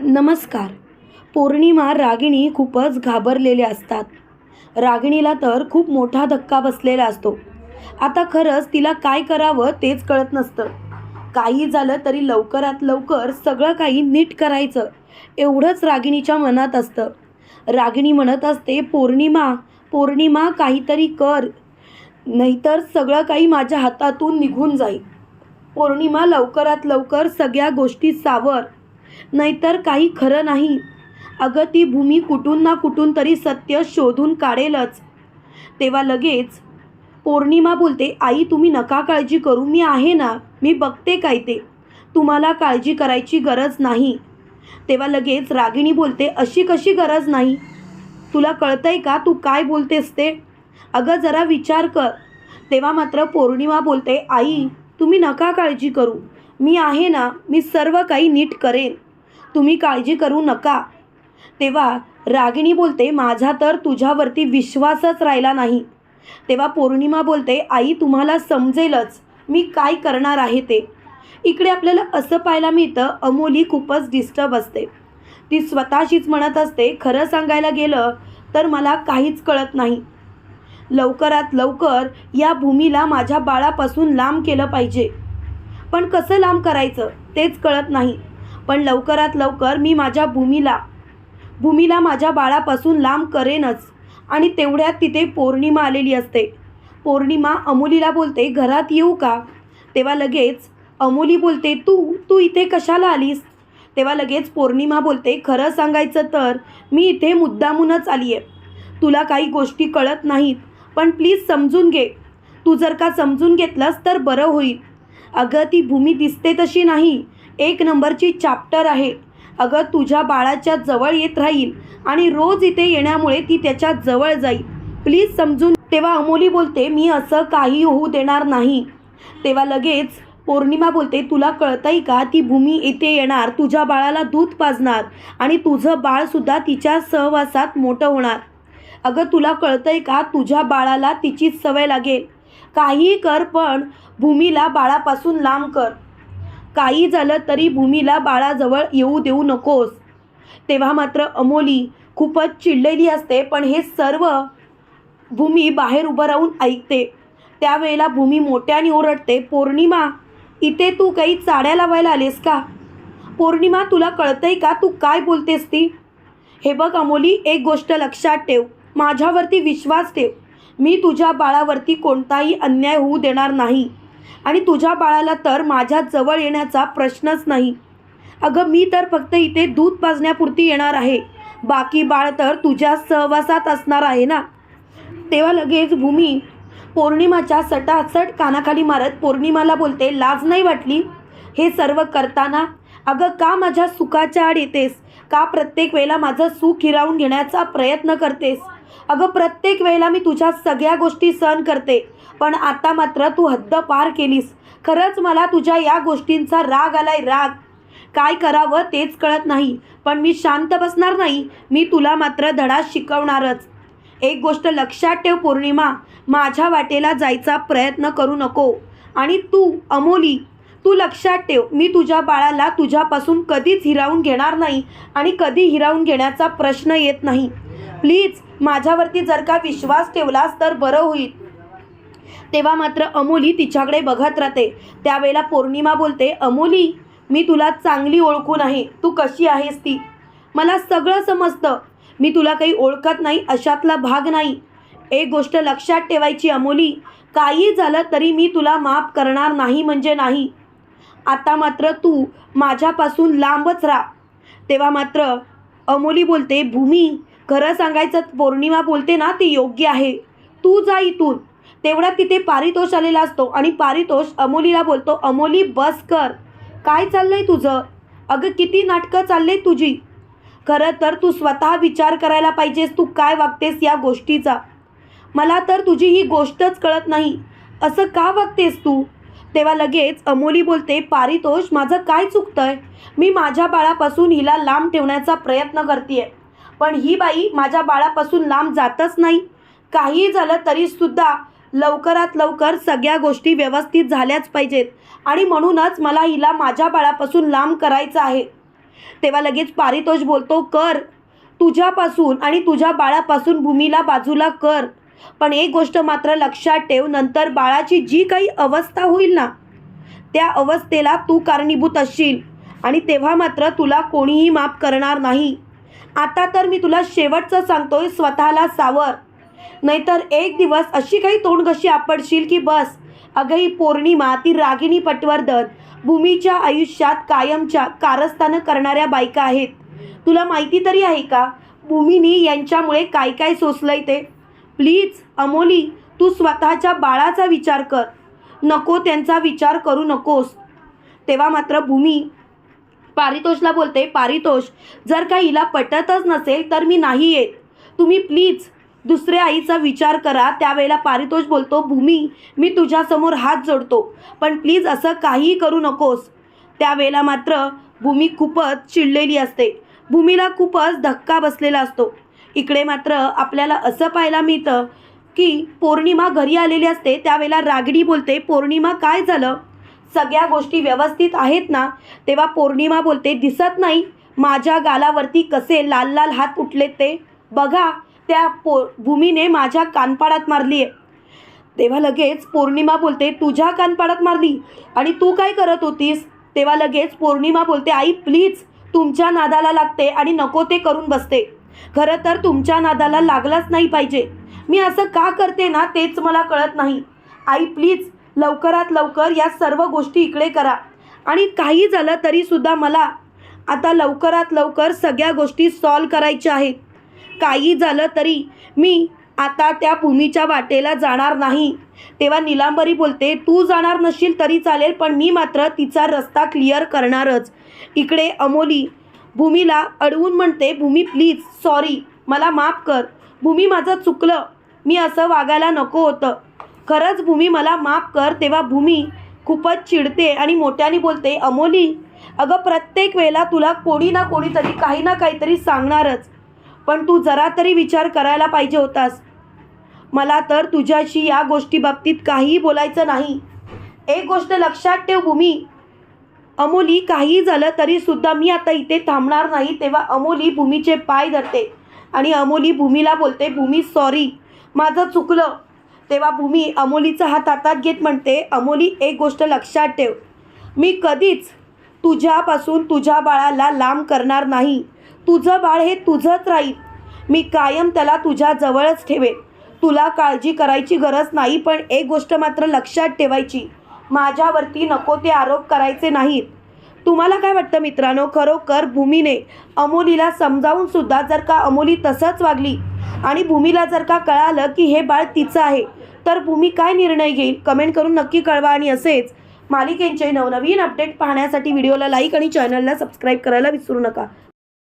नमस्कार. पौर्णिमा रागिणी खूपच घाबरलेल्या असतात. रागिणीला तर खूप मोठा धक्का बसलेला असतो. आता खरंच तिला काय करावं तेच कळत नसतं. काही झालं तरी लवकरात लवकर सगळं काही नीट करायचं. एवढंच रागिणीच्या मनात असतं. रागिणी म्हणत असते पौर्णिमा पौर्णिमा काहीतरी कर. नाहीतर सगळं काही माझ्या हातातून निघून जाईल. पौर्णिमा लवकरात लवकर सगळ्या गोष्टी सावर. नाहीतर काही खरं नाही. अगं ती भूमी कुठून ना कुठून तरी सत्य शोधून काढेलच. तेव्हा लगेच पौर्णिमा बोलते आई तुम्ही नका काळजी करू मी आहे ना मी बघते काय ते. तुम्हाला काळजी करायची गरज नाही. तेव्हा लगेच रागिणी बोलते अशी कशी गरज नाही? तुला कळतंय का तू काय बोलतेस ते? अगं जरा विचार कर. तेव्हा मात्र पौर्णिमा बोलते आई तुम्ही नका काळजी करू. मी आहे ना मी सर्व काही नीट करेन. तुम्ही काळजी करू नका. तेव्हा रागिणी बोलते माझा तर तुझ्यावरती विश्वासच राहिला नाही. तेव्हा पौर्णिमा बोलते आई तुम्हाला समजेलच मी काय करणार आहे ते. इकडे आपल्याला असं पाहायला मिळतं अमोली खूपच डिस्टर्ब असते. ती स्वतःशीच म्हणत असते खरं सांगायला गेलं तर मला काहीच कळत नाही. लवकरात लवकर या भूमीला माझ्या बाळापासून लांब केलं पाहिजे. पण कसं लांब करायचं तेच कळत नाही. पण लवकरात लवकर मी माझ्या भूमीला भूमीला माझ्या बाळापासून लांब करेनच. आणि तेवढ्यात तिथे पौर्णिमा आलेली असते. पौर्णिमा अमोलीला बोलते घरात येऊ का? तेव्हा लगेच अमोली बोलते तू तू इथे कशाला आलीस? तेव्हा लगेच पौर्णिमा बोलते खरं सांगायचं तर मी इथे मुद्दामूनच आली आहे तुला काही गोष्टी कळत नाहीत पण प्लीज समजून घे. तू जर का समजून घेतलंस तर बरं होईल. अगं ती भूमी दिसते तशी नाही. एक नंबरची चॅप्टर आहे. अगं तुझ्या बाळाच्या जवळ येत राहील आणि रोज इथे येण्यामुळे ती त्याच्याजवळ जाईल. प्लीज समजून तेव्हा अमोली बोलते मी असं काही होऊ देणार नाही. तेव्हा लगेच पौर्णिमा बोलते तुला कळतंय का ती भूमी इथे येणार? तुझ्या बाळाला दूध पाजणार आणि तुझं बाळसुद्धा तिच्या सहवासात मोठं होणार. अगं तुला कळतंय का तुझ्या बाळाला तिचीच सवय लागेल? काहीही कर पण भूमीला बाळापासून लांब कर. काही झालं तरी भूमीला बाळाजवळ येऊ देऊ नकोस. तेव्हा मात्र अमोली खूपच चिडलेली असते पण हे सर्व भूमी बाहेर उभं राहून ऐकते. त्यावेळेला भूमी मोठ्याने ओरडते पौर्णिमा इथे तू काही चाड्या लावायला आलेस का? पौर्णिमा तुला कळतंय का तू काय बोलतेस ती? हे बघ अमोली एक गोष्ट लक्षात ठेव. माझ्यावरती विश्वास ठेव. मी तुझ्या बाळावरती कोणताही अन्याय होऊ देणार नाही. आणि तुझ्या बाळाला तर माझ्या जवळ येण्याचा प्रश्नच नाही. अगं मी तर फक्त इथे दूध पाजण्यापुरती येणार आहे. बाकी बाळ तर तुझ्या सहवासात असणार आहे ना? तेव्हा लगेच भूमी पौर्णिमाच्या सटासट कानाखाली मारत पौर्णिमाला बोलते लाज नाही वाटली? हे सर्व करताना? अगं का माझ्या सुखाच्या आड येतेस? का प्रत्येक वेळेला माझं सुख हिरावून घेण्याचा प्रयत्न करतेस? अगं प्रत्येक वेळेला मी तुझ्या सगळ्या गोष्टी सहन करते पण आता मात्र तू हद्द पार केलीस. खरंच मला तुझ्या या गोष्टींचा राग आलाय राग. काय करावं तेच कळत नाही पण मी शांत बसणार नाही मी तुला मात्र धडा शिकवणारच. एक गोष्ट लक्षात ठेव पौर्णिमा माझ्या वाटेला जायचा प्रयत्न करू नको. आणि तू अमोली तू लक्षात ठेव मी तुझ्या बाळाला तुझ्यापासून कधीच हिरावून घेणार नाही आणि कधी हिरावून घेण्याचा प्रश्न येत नाही. प्लीज माझ्यावरती जर का विश्वास ठेवलास तर बरं होईल. तेव्हा मात्र अमोली तिच्याकडे बघत राहते. त्यावेळेला पौर्णिमा बोलते अमोली मी तुला चांगली ओळखून आहे तू कशी आहेस ती? मला सगळं समजतं. मी तुला काही ओळखत नाही अशातला भाग नाही. एक गोष्ट लक्षात ठेवायची अमोली. काही झालं तरी मी तुला माफ करणार नाही म्हणजे नाही. आता मात्र तू माझ्यापासून लांबच राहा. तेव्हा मात्र अमोली बोलते भूमी खरं सांगायचं पौर्णिमा बोलते ना ती योग्य आहे. तू जा इथून. तेवढ्यात तिथे पारितोष आलेला असतो आणि पारितोष अमोलीला बोलतो अमोली बस कर. काय चाललंय तुझं? अगं किती नाटकं चालले तुझी. खरं तर तू स्वतः विचार करायला पाहिजेस तू काय वागतेस या गोष्टीचा. मला तर तुझी ही गोष्टच कळत नाही. असं का वागतेस तू? तेव्हा लगेच अमोली बोलते पारितोष माझं काय चुकतंय? मी माझ्या बाळापासून हिला लांब ठेवण्याचा प्रयत्न करते पण ही बाई माझ्या बाळापासून लांब जातच नाही. काही झालं तरीसुद्धा लवकरात लवकर सगळ्या गोष्टी व्यवस्थित झाल्याच पाहिजेत. आणि म्हणूनच मला हिला माझ्या बाळापासून लांब करायचं आहे. तेव्हा लगेच पारितोष बोलतो कर. तुझ्यापासून आणि तुझ्या बाळापासून भूमीला बाजूला कर. पण एक गोष्ट मात्र लक्षात ठेव नंतर बाळाची जी काही अवस्था होईल ना त्या अवस्थेला तू कारणीभूत असशील. आणि तेव्हा मात्र तुला कोणीही माफ करणार नाही. आता तर मी तुला शेवटचं सांगतोय स्वतःला सावर. नाहीतर एक दिवस अशी काही तोंडघशी आपडशील की बस. अगं ही पौर्णिमा ती रागिणी पटवर्धन भूमीच्या आयुष्यात कायमच्या कारस्थानं करणाऱ्या बायका आहेत. तुला माहिती तरी आहे का भूमीनी यांच्यामुळे काय काय सोसलंय ते? प्लीज अमोली तू स्वतःच्या बाळाचा विचार कर. नको त्यांचा विचार करू नकोस. तेव्हा मात्र भूमी पारितोषला बोलते पारितोष जर का हिला पटतच नसेल तर मी नाही येत. तुम्ही प्लीज दुसऱ्या आईचा विचार करा त्यावेळेला पारितोष बोलतो भूमी मी तुझ्यासमोर हात जोडतो पण प्लीज असं काहीही करू नकोस. त्यावेळेला मात्र भूमी खूपच चिडलेली असते. भूमीला खूपच धक्का बसलेला असतो. इकडे मात्र आपल्याला असं पाहायला मिळतं की पौर्णिमा घरी आलेली असते त्यावेळेला रागडी बोलते पौर्णिमा काय झालं? सगळ्या गोष्टी व्यवस्थित आहेत ना तेव्हा पौर्णिमा बोलते दिसत नाही माझ्या गालावरती कसे लाल लाल हात उठलेत ते? बघा त्या पो भूमीने माझ्या कानपाडात मारली आहे. तेव्हा लगेच पौर्णिमा बोलते तुझ्या कानपाडात मारली? आणि तू काय करत होतीस? तेव्हा लगेच पौर्णिमा बोलते आई प्लीज तुमच्या नादाला लागते आणि नको ते करून बसते. खरं तर तुमच्या नादाला लागलाच नाही पाहिजे. मी असं का करते ना तेच मला कळत नाही. आई प्लीज लवकरात लवकर या सर्व गोष्टी इकडे करा. आणि काही झालं तरीसुद्धा मला आता लवकरात लवकर सगळ्या गोष्टी सॉल्व करायच्या आहेत. काही झालं तरी मी आता त्या भूमीच्या वाटेला जाणार नाही. तेव्हा निलांबरी बोलते तू जाणार नसशील तरी चालेल पण मी मात्र तिचा रस्ता क्लिअर करणारच. इकडे अमोली भूमीला अडवून म्हणते भूमी प्लीज सॉरी मला माफ कर. भूमी माझं चुकलं. मी असं वागायला नको होतं. खरंच भूमी मला माफ कर तेव्हा भूमी खूपच चिडते आणि मोठ्याने बोलते अमोली अगं प्रत्येक वेळेला तुला कोणी ना कोणीतरी काही ना काहीतरी सांगणारच. पण तू जरा तरी विचार करायला पाहिजे होतास. मला तर तुझ्याशी या गोष्टीबाबतीत काहीही बोलायचं नाही. एक गोष्ट लक्षात ठेव भूमी. अमोली काही झालं तरीसुद्धा मी आता इथे थांबणार नाही तेव्हा अमोली भूमीचे पाय धरते आणि अमोली भूमीला बोलते भूमी सॉरी माझं चुकलं. तेव्हा भूमी अमोलीचा हात हातात घेत म्हणते अमोली एक गोष्ट लक्षात ठेव. मी कधीच तुझ्यापासून तुझ्या बाळाला लांब करणार नाही. तुझं बाळ हे तुझंच राहील. मी कायम त्याला तुझ्या जवळच ठेवेन. तुला काळजी करायची गरज नाही पण एक गोष्ट मात्र लक्षात ठेवायची. माझ्यावरती नको ते आरोप करायचे नाहीत. तुम्हाला काय वाटतं मित्रांनो? खरोखर भूमीने अमोलीला समजावून सुद्धा जर का अमोली तसंच वागली आणि भूमीला जर का कळालं की हे बाळ तिचं आहे तर भूमी काय निर्णय घेईल? कमेंट करून नक्की कळवा आणि असेच मालिकेंचे नवनवीन अपडेट पाहण्यासाठी व्हिडिओला लाईक आणि चॅनलला सबस्क्राईब करायला विसरू नका.